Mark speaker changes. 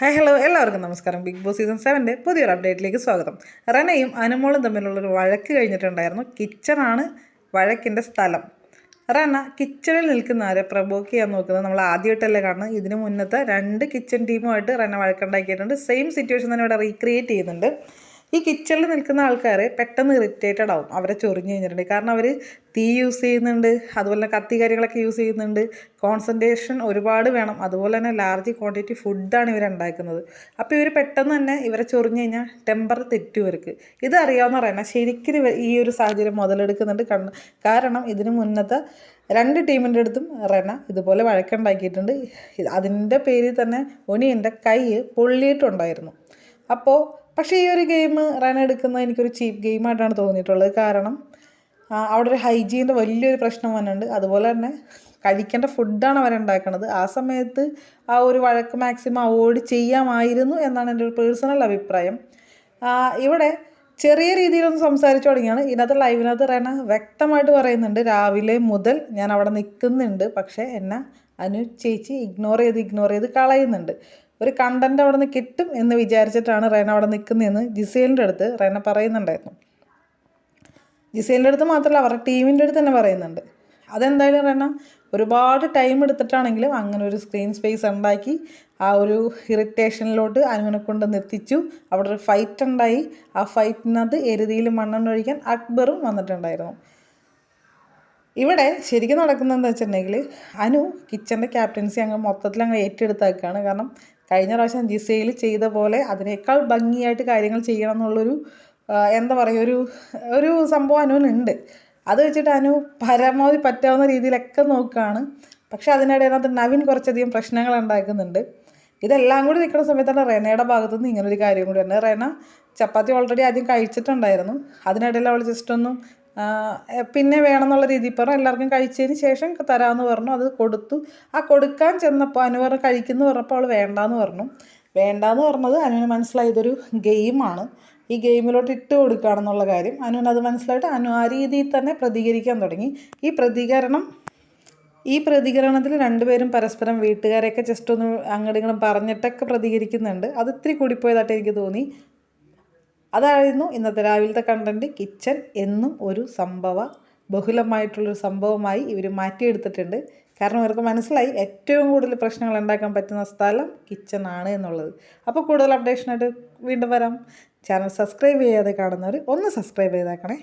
Speaker 1: Hi hello എല്ലാവർക്കും നമസ്കാരം. Big boss season സെവന്റെ പുതിയൊരു അപ്ഡേറ്റിലേക്ക് സ്വാഗതം. റനയും അനുമോളും തമ്മിലുള്ളൊരു വഴക്ക് കഴിഞ്ഞിട്ടുണ്ടായിരുന്നു. കിച്ചണാണ് വഴക്കിന്റെ സ്ഥലം. റന കിച്ചണിൽ നിൽക്കുന്ന ആരെ പ്രബോക്ക് ചെയ്യാൻ നോക്കുന്നത് നമ്മൾ ആദ്യമായിട്ടല്ലേ കാണുന്നത്. ഇതിന് മുന്നത്തെ രണ്ട് കിച്ചൺ ടീമുമായിട്ട് റന വഴക്കുണ്ടാക്കിയിട്ടുണ്ട്. സെയിം സിറ്റുവേഷൻ തന്നെ ഇവിടെ റീക്രിയേറ്റ് ചെയ്യുന്നുണ്ട്. ഈ കിച്ചണിൽ നിൽക്കുന്ന ആൾക്കാർ പെട്ടെന്ന് ഇറിറ്റേറ്റഡ് ആവും. അവരെ ചൊറിഞ്ഞു കഴിഞ്ഞിട്ടുണ്ട്. കാരണം അവർ തീ യൂസ് ചെയ്യുന്നുണ്ട്. അതുപോലെ തന്നെ കത്തി കാര്യങ്ങളൊക്കെ യൂസ് ചെയ്യുന്നുണ്ട്. കോൺസെൻട്രേഷൻ ഒരുപാട് വേണം. അതുപോലെ തന്നെ ലാർജ് ക്വാണ്ടിറ്റി ഫുഡാണ് ഇവർ ഉണ്ടാക്കുന്നത്. അപ്പോൾ ഇവർ പെട്ടെന്ന് തന്നെ ഇവരെ ചൊറിഞ്ഞു കഴിഞ്ഞാൽ ടെമ്പർ തെറ്റും ഇവർക്ക്. ഇത് അറിയാവുന്ന പറയണം ശരിക്കും ഇവർ ഈ ഒരു സാഹചര്യം മുതലെടുക്കുന്നുണ്ട്. കാരണം ഇതിന് മുന്നത്തെ രണ്ട് ടീമിന്റെ അടുത്തും റെന ഇതുപോലെ വഴക്കുണ്ടാക്കിയിട്ടുണ്ട്. അതിന്റെ പേരിൽ തന്നെ ഒനിയന്റെ കൈ പൊള്ളിയിട്ടുണ്ടായിരുന്നു. അപ്പോൾ പക്ഷേ ഈ ഒരു ഗെയിം റൺ എടുക്കുന്നത് എനിക്കൊരു ചീപ്പ് ഗെയിമായിട്ടാണ് തോന്നിയിട്ടുള്ളത്. കാരണം അവിടെ ഒരു ഹൈജീന്റെ വലിയൊരു പ്രശ്നം വന്നിട്ടുണ്ട്. അതുപോലെ തന്നെ കഴിക്കേണ്ട ഫുഡാണ് അവരുണ്ടാക്കുന്നത് ആ സമയത്ത് ആ ഒരു വഴക്ക് മാക്സിമം അവോയ്ഡ് ചെയ്യാമായിരുന്നു എന്നാണ് എന്റെ ഒരു പേഴ്സണൽ അഭിപ്രായം. ഇവിടെ ചെറിയ രീതിയിലൊന്ന് സംസാരിച്ചു തുടങ്ങിയാണ്. ഇതിനകത്ത് ലൈവിനകത്ത് റെന വ്യക്തമായിട്ട് പറയുന്നുണ്ട്. രാവിലെ മുതൽ ഞാൻ അവിടെ നിൽക്കുന്നുണ്ട്. പക്ഷേ എന്നെ അനു ചേച്ചി ഇഗ്നോർ ചെയ്ത് ഇഗ്നോർ ചെയ്ത് കളയുന്നുണ്ട്. ഒരു കണ്ടന്റ് അവിടെ നിന്ന് കിട്ടും എന്ന് വിചാരിച്ചിട്ടാണ് റെന അവിടെ നിൽക്കുന്നതെന്ന് ജിസേലിന്റെ അടുത്ത് റെന പറയുന്നുണ്ടായിരുന്നു. ജിസേലിന്റെ അടുത്ത് മാത്രമല്ല അവരുടെ ടീമിന്റെ അടുത്ത് തന്നെ പറയുന്നുണ്ട്. അതെന്തായാലും റെന ഒരുപാട് ടൈം എടുത്തിട്ടാണെങ്കിലും അങ്ങനെ ഒരു സ്ക്രീൻ സ്പേസ് ഉണ്ടാക്കി ആ ഒരു ഇറിറ്റേഷനിലോട്ട് അനുവിനെ കൊണ്ട് നിർത്തിച്ചു. അവിടെ ഒരു ഫൈറ്റ് ഉണ്ടായി. ആ ഫൈറ്റിനകത്ത് എരുതിയിൽ മണ്ണെണ്ണ ഒഴിക്കാൻ അക്ബറും വന്നിട്ടുണ്ടായിരുന്നു. ഇവിടെ ശരിക്കും നടക്കുന്നതെന്ന് വെച്ചിട്ടുണ്ടെങ്കിൽ അനു കിച്ചന്റെ ക്യാപ്റ്റൻസി അങ്ങ് മൊത്തത്തിൽ അങ്ങ് ഏറ്റെടുത്തേക്കാണ്. കാരണം കഴിഞ്ഞ പ്രാവശ്യം ജിസയിൽ ചെയ്ത പോലെ അതിനേക്കാൾ ഭംഗിയായിട്ട് കാര്യങ്ങൾ ചെയ്യണം എന്നുള്ളൊരു എന്താ പറയുക ഒരു ഒരു സംഭവം അനുവിനുണ്ട്. അത് വെച്ചിട്ട് അനു പരമാവധി പറ്റാവുന്ന രീതിയിലൊക്കെ നോക്കുകയാണ് പക്ഷെ അതിനിടയിനകത്ത് നവീൻ കുറച്ചധികം പ്രശ്നങ്ങൾ ഉണ്ടാക്കുന്നുണ്ട്. ഇതെല്ലാം കൂടി നിൽക്കുന്ന സമയത്താണ് റെനയുടെ ഭാഗത്തു നിന്ന് ഇങ്ങനൊരു കാര്യം കൂടി ഉണ്ട് റെന ചപ്പാത്തി ഓൾറെഡി ആദ്യം കഴിച്ചിട്ടുണ്ടായിരുന്നു. അതിനിടയിൽ അവൾ ജസ്റ്റ് ഒന്നും പിന്നെ വേണമെന്നുള്ള രീതിയിൽ പറഞ്ഞു. എല്ലാവർക്കും കഴിച്ചതിന് ശേഷം തരാമെന്ന് പറഞ്ഞു. അത് കൊടുത്തു. ആ കൊടുക്കാൻ ചെന്നപ്പോൾ അനു പറഞ്ഞു കഴിക്കുന്നു പറഞ്ഞപ്പോൾ അവൾ വേണ്ടാന്ന് പറഞ്ഞു. വേണ്ടാന്ന് പറഞ്ഞത് അനുവിന് മനസ്സിലായി ഇതൊരു ഗെയിമാണ്. ഈ ഗെയിമിലോട്ട് ഇട്ട് കൊടുക്കുകയാണെന്നുള്ള കാര്യം. അനുവിന് അത് മനസ്സിലായിട്ട് അനു ആ രീതിയിൽ തന്നെ പ്രതികരിക്കാൻ തുടങ്ങി. ഈ പ്രതികരണം ഈ പ്രതികരണത്തിൽ രണ്ടുപേരും പരസ്പരം വീട്ടുകാരെയൊക്കെ ജസ്റ്റ് ഒന്ന് അങ്ങോട്ടും പറഞ്ഞിട്ടൊക്കെ പ്രതികരിക്കുന്നുണ്ട്. അത് ഇത്തിരി കൂടിപ്പോയതായിട്ട് എനിക്ക് തോന്നി. അതായിരുന്നു ഇന്നത്തെ രാവിലത്തെ കണ്ടന്റ് കിച്ചൺ എന്നും ഒരു സംഭവ ബഹുലമായിട്ടുള്ളൊരു സംഭവമായി ഇവർ മാറ്റിയെടുത്തിട്ടുണ്ട്. കാരണം ഇവർക്ക് മനസ്സിലായി ഏറ്റവും കൂടുതൽ പ്രശ്നങ്ങൾ ഉണ്ടാക്കാൻ പറ്റുന്ന സ്ഥലം കിച്ചൺ ആണ് എന്നുള്ളത്. അപ്പോൾ കൂടുതൽ അപ്ഡേഷനായിട്ട് വീണ്ടും വരാം. ചാനൽ സബ്സ്ക്രൈബ് ചെയ്യാതെ കാണുന്നവർ ഒന്ന് സബ്സ്ക്രൈബ് ചെയ്തേക്കണേ.